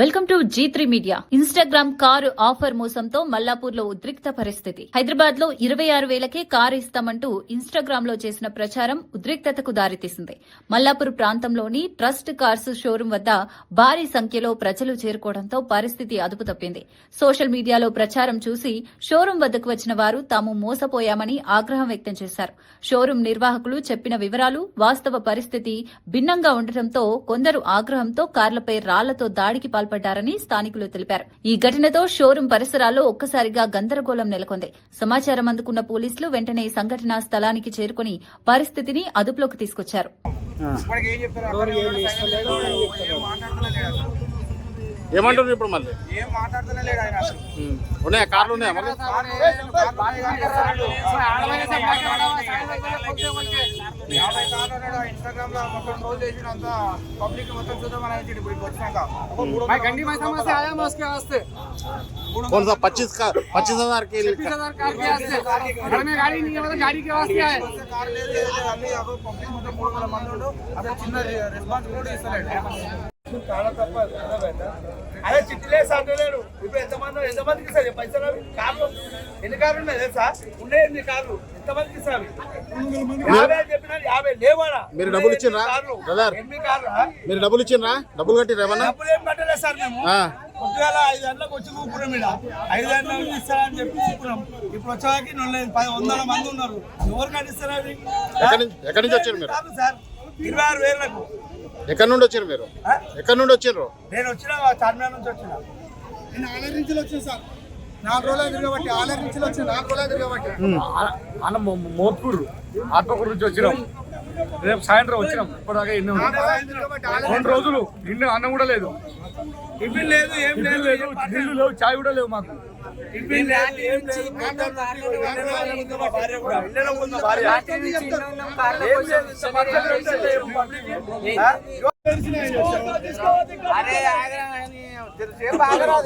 Welcome to Zee three media. Instagram car offer మోసంతో మల్లాపూర్లో ఉద్రిక్త పరిస్థితి. హైదరాబాద్లో ఇరవై ఆరు వేలకే కారు ఇస్తామంటూ ఇన్స్టాగ్రామ్లో చేసిన ప్రచారం ఉద్రిక్తతకు దారితీసింది. మల్లాపూర్ ప్రాంతంలోని ట్రస్ట్ కార్స్ షోరూం వద్ద భారీ సంఖ్యలో ప్రజలు చేరుకోవడంతో పరిస్థితి అదుపు తప్పింది. సోషల్ మీడియాలో ప్రచారం చూసి షోరూం వద్దకు వచ్చిన వారు తాము మోసపోయామని ఆగ్రహం వ్యక్తం చేశారు. షోరూం నిర్వాహకులు చెప్పిన వివరాలు వాస్తవ పరిస్థితి భిన్నంగా ఉండటంతో కొందరు ఆగ్రహంతో కార్లపై రాళ్ళతో దాడికి పాల్పడ్డారని స్థానికులు తెలిపారు ఈ ఘటనతో షోరూం పరిసరాల్లో ఒక్కసారిగా గందరగోళం నెలకొంది సమాచారం అందుకున్న పోలీసులు వెంటనే సంఘటనా స్థలానికి చేరుకుని పరిస్థితిని అదుపులోకి తీసుకొచ్చారు. ఏమంటారు ఇప్పుడు మళ్ళీ ఏం ఆయన. ఉన్నాయా కార్లు ఉన్నాయా మళ్ళీ. యాభై కార్లు ఉన్నాడు ఇన్స్టాగ్రామ్ లో మొత్తం ట్రోల్ చేసిన అంత పబ్లిక్ మొత్తం చూద్దామని అయితే ఇప్పుడు ఇక్కడికి వచ్చినాక भाई गंडी भाई समस्या आया मैं उसके वास्ते कौन सा पच्चीस का पच्चीस हजार के लिए बीस हजार कार के वास्ते घर में गाड़ी नहीं है मतलब गाड़ी के वास्ते आए కార్ లేదు ఏం లేదు, అన్ని అప్పుడు పబ్లిక్ మొత్తం మూడు వందల మంది ఉండు అసలు చిన్న రెస్పాన్స్ కూడా ఇస్తలేడు చాలా తప్ప అదే చిట్టిలే సాధ్యలేడు ఇప్పుడు ఎంతమంది ఎంతమందికి ఇస్తారు పైసలు అవి? కార్లు ఎన్ని కార్లు ఉన్నాయి తెలుసా? ఉండే ఎన్ని కార్లు? ఎంతమందికి ఇస్తారు యాభై అని చెప్పినా యాభై లేవాడా మీరు డబ్బులు? కార్లు. బ్రదర్. ఎనిమిది కార్లు? మీరు డబ్బులు ఇచ్చిండ్రా? డబ్బులు కట్టిర్రా ఏమన్నా? డబ్బులు ఏం కట్టలేదు సార్ మేము. పొద్దుగాల ఐదు గంటలకు వచ్చి కూకున్నాం ఇక్కడ ఐదు గంటలకు ఇస్తారని చెప్పి కూకున్నాం ఇప్పుడు వచ్చాక నొల్లే పది వందల మంది ఉన్నారు. ఎవరు కట్టిస్తారు అవి ఎక్కడి నుంచి వచ్చారు మీరు? సార్. ఇరవై ఆరు వేలకు. ఎక్కడి నుండి వచ్చారు మీరు? ఎక్కడి నుండి వచ్చారు? నేను వచ్చిన చార్మినార్ నుంచి వచ్చిన. నేను ఆలయ నుంచి వచ్చిన సార్. నాలుగు రోజులు తిరగబట్టి ఆలయ నుంచి వచ్చిన నాలుగు రోజులు తిరగబట్టి అన్న మోత్కూరు ఆత్మకూరు నుంచి వచ్చినాం. రేపు సాయంత్రం వచ్చినాం ఇప్పటిదాకా ఎన్నో రెండు రోజులు నిన్న అన్నం కూడా లేదు. టిఫిన్ లేదు ఏం లేదు లేదు లేవు చాయ్ కూడా లేవు మాకు. అరే ఆగరా అని సేపు ఆగరా